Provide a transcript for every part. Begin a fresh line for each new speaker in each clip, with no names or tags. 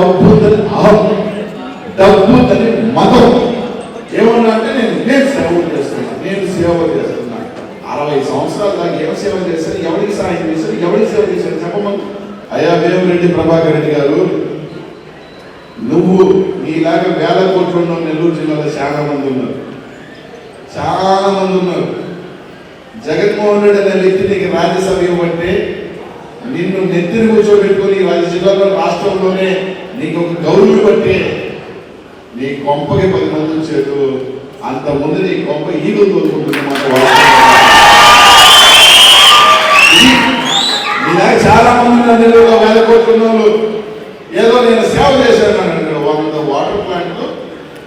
డబ్బు తల్లి అహం డబ్బు తల్లి మతం. ఏమన్నా అంటే నేను నేను సేవ చేస్తున్నా నేను సేవ చేస్తున్నా. అరవై సంవత్సరాల దాకా ఏం సేవ చేశారు ఎవరికి సహాయం చేశారు ఎవరికి సేవ చేశారు చెప్పమని? అయ్యా వేమిరెడ్డి ప్రభాకర్ రెడ్డి గారు నువ్వు నీలాగా వేల కోట్లు ఉన్న నెల్లూరు జిల్లాలో చాలా మంది ఉన్నారు. చాలా మంది ఉన్నారు. జగన్మోహన్ రెడ్డి అనే వ్యక్తి నీకు రాజ్యసభ ఇవ్వమంటే నిన్ను నెత్తిని కూర్చోబెట్టుకొని ఈ జిల్లాలో రాష్ట్రంలోనే నీకు ఒక గౌరవం బట్టి నీ కొంపకి పది మంది వచ్చేది అంత ముందు నీ కొంప ఈగలు తోలుకుంటుంది ఇలాగ చాలా మంది ఉన్నారు నెల్లూరులో వాళ్ళు ఏదో నేను సేవ చేశాను అని వంద వాటర్ ప్లాంట్లు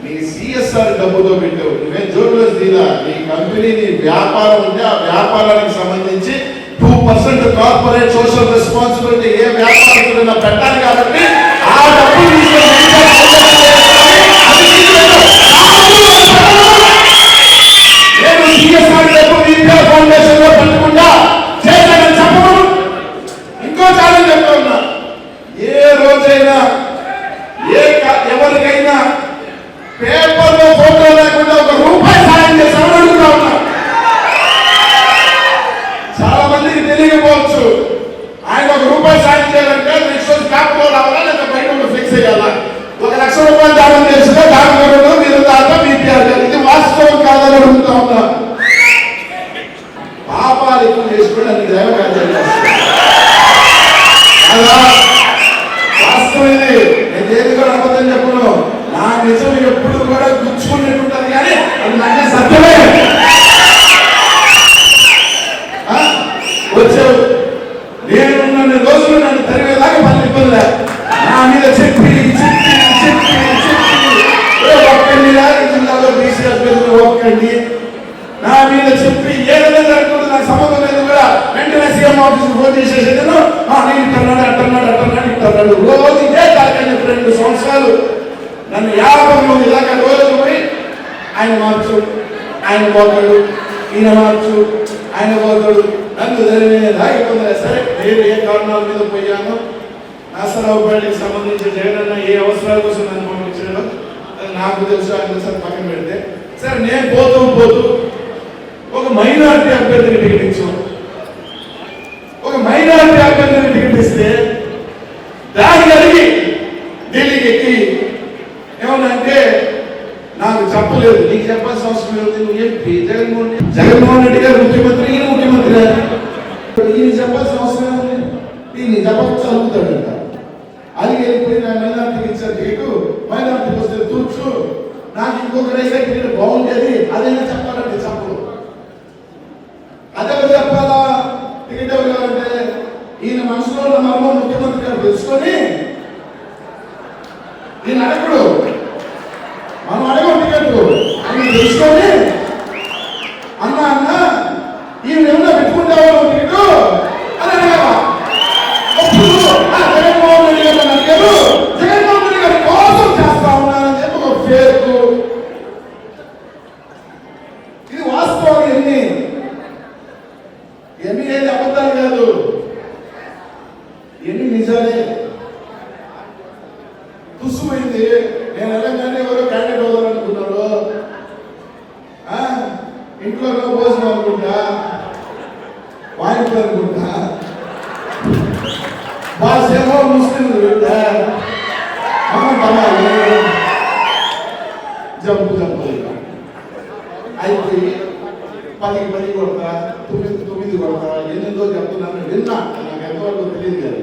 నీ సిఎస్ఆర్ డబ్బుతో పెట్టావు. నువ్వేం జోబులో తీరా నీ కంపెనీ నీ వ్యాపారం ఉంటే ఆ వ్యాపారానికి సంబంధించి two percent corporate social responsibility ఏ వ్యాపారం పెట్టాలి కాబట్టి ఏ రోజైనా ఏ ఎవరికైనా పేపర్ చేయాలా? ఒక లక్ష రూపాయలు దానం చేస్తే దాని మీరు దాత బీపీఆర్ ఇది వాస్తవం కాదని అడుగుతా ఉన్నా. పాపాలు ఎక్కువ చేసుకుని అన్ని దైవ వాస్తవం ఇది నేను ఏది కూడా అబద్ధం చెప్పను? నా నిజం ఎప్పుడు కూడా గుచ్చుకునేట్టు ఉంటుంది కానీ అది నాకే సత్యమే. జరిగింది. నా మీద చెప్పి ఏదైనా జరుగుతుందో నాకు సంబంధం లేదు కూడా. వెంటనే సీఎం ఆఫీస్ ఫోన్ చేసేసి నేను నేను ఇట్టన్నాడు అట్టన్నాడు అట్టన్నాడు ఇట్టన్నాడు రోజు ఇదే తాకని రెండు సంవత్సరాలు నన్ను యాభై మూడు దాకా రోజులు పోయి ఆయన మార్చు ఆయన పోతాడు ఈయన మార్చు ఆయన పోతాడు. నన్ను జరిగిన దాగిపోతుంది సరే నేను ఏ కారణాల మీద పోయాను నాసరావుపేటకి సంబంధించి జగనన్న ఏ అవసరాల కోసం నన్ను పంపించాడో నాకు తెలుసు ఆయన సార్ పక్కన పెడితే. సరే నేను పోతూ పోతూ. ఒక మైనారిటీ అభ్యర్థిని టికెట్ ఇచ్చాం. ఒక మైనారిటీ అభ్యర్థిని టికెట్ ఇస్తే దాన్ని అడిగి ఢిల్లీకి ఎక్కి ఏమన్నంటే నాకు చెప్పలేదు. నీకు చెప్పాల్సిన అవసరం లేదు. నువ్వు ఎంపీ జగన్మోహన్ రెడ్డి జగన్మోహన్ రెడ్డి గారు ముఖ్యమంత్రి ఈయన ముఖ్యమంత్రి ఈయన చెప్పాల్సిన అవసరం ఏముంది దీన్ని చెప్పచ్చు అడుగుతాడంట అది వెళ్ళిపోయి నా మైనార్టీకి ఇచ్చారు మైనార్టీకి వస్తే తూర్చు. నాకు ఇంకొకరైతే టికెట్ బాగుండేది. అదైనా చెప్పాలంటే చెప్పు అదే చెప్పాలా? టికెట్ ఎవరు కావాలంటే ఈయన మనసులో ఉన్న మర్మం ముఖ్యమంత్రి గారు తెలుసుకొని ఈయన అడగడు. మనం అడగం టికెట్ ఆయన తెలుసుకొని అన్న అన్న ఈయన ఏమన్నా పెట్టుకుంటావా నువ్వు టికెట్ అని అడగావా అప్పుడు ఆ జగన్మోహన్ రెడ్డి గారు నన్ను అడిగారు జగన్మోహన్ రెడ్డి గారి కోసం చేస్తా ఉన్నానని చెప్పి ఒక ఫేక్ ఇది వాస్తవం ఎన్ని ఎన్ని ఏది అబద్ధాలు కాదు ఎన్ని నిజాలే తుస్సుమైంది నేను వెళ్ళగానే ఎవరో క్యాండిడేట్ అవుదామనుకున్నాడు ఆ? ఇంట్లో భోజనం అనుకుంటా? వాయిస్ అనుకుంటా? బాస్ ఏమో ముస్లిం వింటా మనం పడాలి జంపు జంపు అయిపోయి పదికి పది కొడతా తొమ్మిది తొమ్మిది కొడతా ఎన్నెందో చెప్తున్నాను విన్నా. నాకు ఎంతవరకు తెలియదు కదా